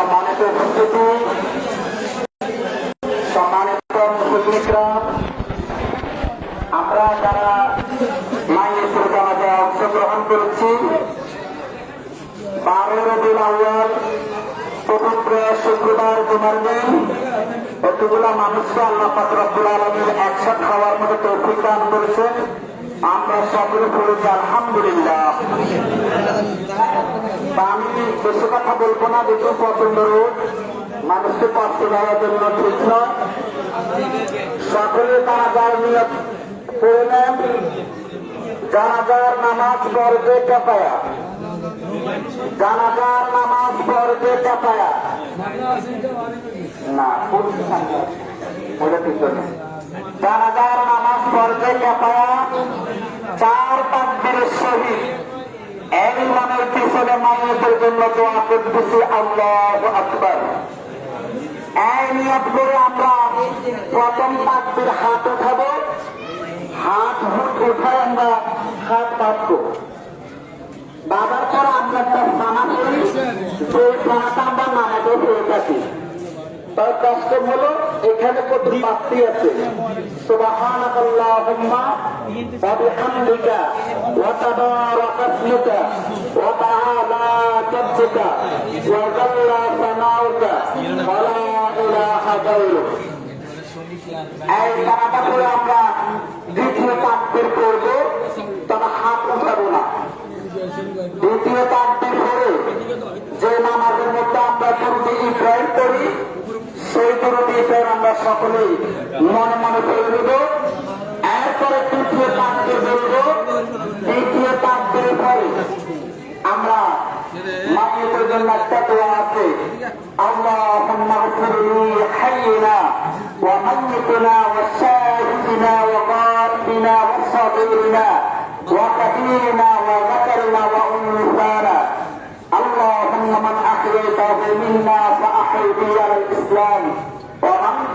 সম্মানিত উপস্থিতি। সম্মানিত মুসলিমরা আমরা যারা মাইনের জানাজা অংশগ্রহণ করেছি বারো রবিউল আউয়াল, পবিত্র শুক্রবার জুমার দিন, এতগুলা মানুষকে আল্লাহ পাক আলমীর একসাথে খাওয়ার মতো তৌফিক দান করেছেন। আমরা সকলে পড়েছি আলহামদুলিল্লাহ। বেশি কথা বলব না দেখুন প্রচণ্ড রোদ মানুষকে কষ্ট দেওয়ার জন্য ঠিক নয় সকলে তারা যার নিয়ত করে নেন। জানাজার নামাজ পড়বে কাপায়া জানাজার নামাজ পড়বে কাপায়া না ওটা পিছনে জানাজার নামাজ পড়বে কাপায়া চার তাকবীরের সহিত এক পিছনে মাইয়েতের জন্য দোয়া করতেছি, আল্লাহ আকবর। হাত উঠাবো। বাবার পর আমরা একটা সানা করি যে সানাটা আমরা নামাজে হয়ে থাকি। তার কষ্ট হলো, এখানে কত পাত্রী আছে। আল্লাহুম্মা ওয়া তাআলা জাদ্দুকা ওয়া জাল্লা সানাউকা ওয়া লা ইলাহা গায়রুক। এই তারাটা করে আমরা দ্বিতীয় তাকবীর করব, তবে হাত উঠাবো না। দ্বিতীয় তাকবীর করে যে নামাজের মধ্যে আমরা দুরুদি ইব্রাহিম করি সেই ইব্রাহিম আমরা সকলেই মনে মনে করে নেব এরপরে তৃতীয় তাকবীর বলব তৃতীয় তাকবীর পরে আমরা মায়ের জন্য একটা দোয়া আছে اللهم اغفر لي حينا وميتنا وشاهدنا وغائبنا وصغيرنا وكبيرنا وذكرنا وانثانا اللهم من احييته منا فاحي به على الاسلام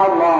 আল্লাহ